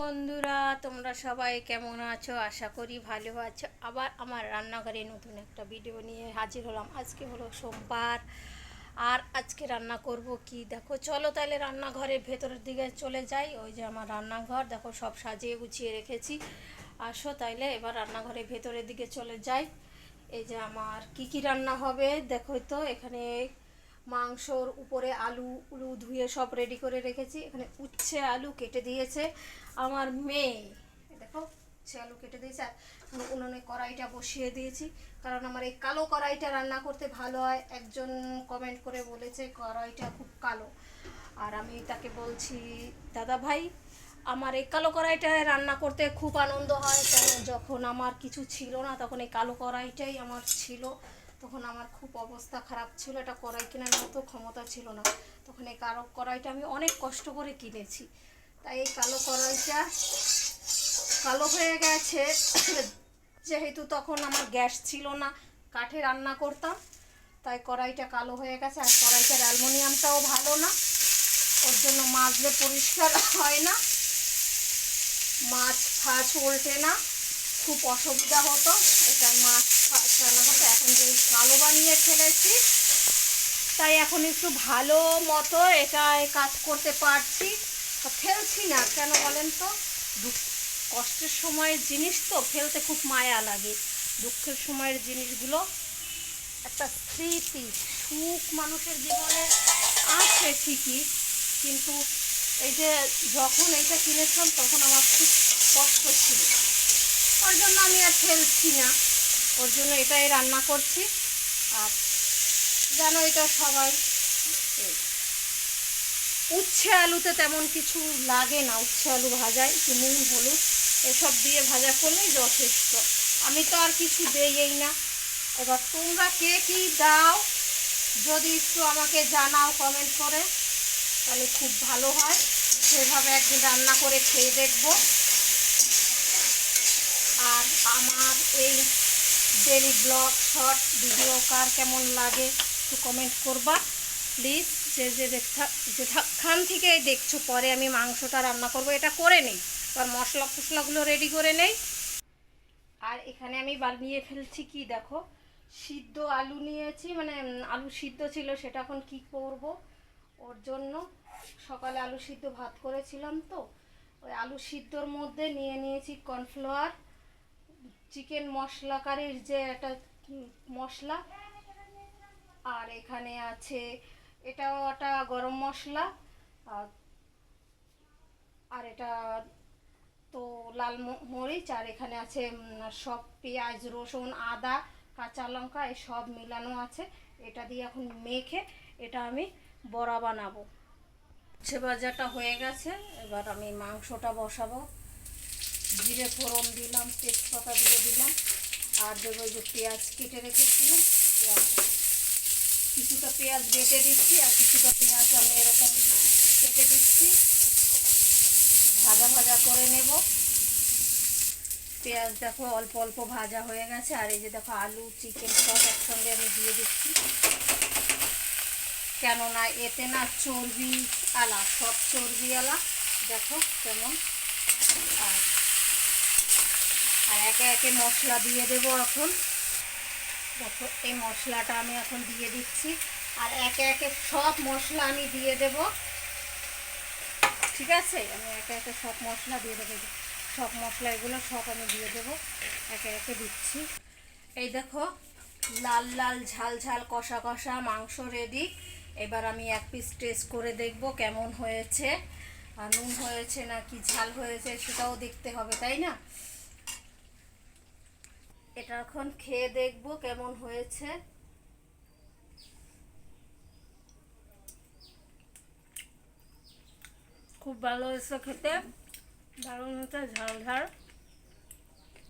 বন্ধুরা, তোমরা সবাই কেমন আছো? আশা করি ভালো আছো। আবার আমার রান্নাঘরে নতুন একটা ভিডিও নিয়ে হাজির হলাম। আজকে হলো সোমবার। আর আজকে রান্না করব কি? দেখো, চলো তাহলে রান্নাঘরের ভেতরের দিকে চলে যাই। ওই যে আমার রান্নাঘর, দেখো সব সাজিয়ে গুছিয়ে রেখেছি। আসো তাইলে এবার রান্নাঘরের ভেতরের দিকে চলে যাই। এই যে আমার কি কি রান্না হবে, দেখো তো, এখানে মাংসর উপরে আলু, উলু ধুয়ে সব রেডি করে রেখেছি। এখানে উচ্ছে আলু কেটে দিয়েছে আমার মেয়ে। দেখো, উচ্ছে আলু কেটে দিয়েছে। আর উনুনে কড়াইটা বসিয়ে দিয়েছি। কারণ আমার এই কালো কড়াইটা রান্না করতে ভালো হয়। একজন কমেন্ট করে বলেছে, কড়াইটা খুব কালো। আর আমি তাকে বলছি, দাদা ভাই, আমার এই কালো কড়াইটায় রান্না করতে খুব আনন্দ হয়। কারণ যখন আমার কিছু ছিল না, তখন এই কালো কড়াইটাই আমার ছিল। তখন আমার খুব অবস্থা খারাপ ছিল, এটা কড়াই কেনার মতো ক্ষমতা ছিল না। তখন এই কালো কড়াইটা আমি অনেক কষ্ট করে কিনেছি। তাই এই কালো কড়াইটা কালো হয়ে গেছে। যেহেতু তখন আমার গ্যাস ছিল না, কাঠে রান্না করতাম, তাই কড়াইটা কালো হয়ে গেছে। আর কড়াইটার অ্যালমোনিয়ামটাও ভালো না, ওর জন্য মাজলে পরিষ্কার হয় না। মাছ ফাছ উল্টে না। খুব অসুবিধা হতো। এটা মাছ রান্না হতো। এখন যে কালো বানিয়ে ফেলেছি, তাই এখন একটু ভালো মতো এটা কাজ করতে পারছি। ফেলছি না, কেন বলেন তো? দুঃখ কষ্টের সময়ের জিনিস তো, ফেলতে খুব মায়া লাগে। দুঃখের সময়ের জিনিসগুলো একটা স্মৃতি, সুখ মানুষের জীবনে আছে ঠিকই, কিন্তু এই যে যখন এইটা কিনেছিলাম, তখন আমার খুব কষ্ট ছিল। ওর জন্য আমি আর ফেলছি না। ওর জন্য এটাই রান্না করছি। আর জানো এটা সবাই। উচ্ছে আলুতে তেমন কিছু লাগে না, উচ্ছে আলু ভাজায়, একটু নুন, হলুদ, এসব দিয়ে ভাজা করলেই যথেষ্ট। আমি তো আর কিছু দেই না। এবার তোমরা কে কী দাও, যদি একটু আমাকে জানাও কমেন্ট করে, তাহলে খুব ভালো হয়। সেভাবে একদিন রান্না করে খেয়ে দেখব। আমার এই ডেলি ব্লগ শর্ট ভিডিও কার কেমন লাগে একটু কমেন্ট করবা। প্লিজ যে যে যেখান থেকে দেখছ, পরে আমি মাংসটা রান্না করব, এটা করে নেই। এবার মশলা ফসলাগুলো রেডি করে নেই। আর এখানে আমি বানিয়ে ফেলছি কি দেখো, সিদ্ধ আলু নিয়েছি মানে আলু সিদ্ধ ছিল, সেটা এখন কি করব? ওর জন্য সকালে আলু সিদ্ধ ভাত করেছিলাম তো, ওই আলু সিদ্ধর মধ্যে নিয়ে নিয়েছি কর্নফ্লাওয়ার চিকেন মশলা কারির যে একটা মশলা, আর এখানে আছে এটাও একটা গরম মশলা, আর এটা তো লাল মরিচ, আর এখানে আছে সব পেঁয়াজ, রসুন, আদা, কাঁচা লঙ্কা, এই সব মিলানো আছে। এটা দিয়ে এখন মেখে এটা আমি বড়া বানাবো। উচ্ছে ভাজাটা হয়ে গেছে, এবার আমি মাংসটা বসাবো। জিরে ফোড়ন দিলাম, তেজপাতা দিয়ে দিলাম, আর দেবো যে পেঁয়াজ কেটে রেখেছিলাম, পেঁয়াজ। কিছুটা পেঁয়াজ বেটে দিচ্ছি, আর কিছুটা পেঁয়াজ আমি এরকম কেটে দিচ্ছি। ভাজা ভাজা করে নেব। পেঁয়াজ দেখো অল্প অল্প ভাজা হয়ে গেছে, আর এই যে দেখো আলু, চিকেন সব একসঙ্গে আমি দিয়ে দিচ্ছি। কেননা এতে না চর্বি আলা, সব চর্বি আলা, দেখো কেমন। আর আর একে একে মশলা দিয়ে দেবো এখন। দেখো, এই মশলাটা আমি এখন দিয়ে দিচ্ছি। আর একে একে সব মশলা আমি দিয়ে দেব। ঠিক আছে? আমি একে একে সব মশলা দিয়ে দেবো। সব মশলা এগুলো সব আমি দিয়ে দেবো। একে একে দিচ্ছি। এই দেখো, লাল লাল ঝাল ঝাল কষা কষা মাংস রেডি এবার আমি এক পিস টেস্ট করে দেখব কেমন হয়েছে। আর নুন হয়েছে না কি ঝাল হয়েছে সেটাও দেখতে হবে, তাই না? এটা এখন খেয়ে দেখব কেমন হয়েছে। খুব ভালো হয়েছে খেতে। দারুণ হয়েছে ঝাল ঝাল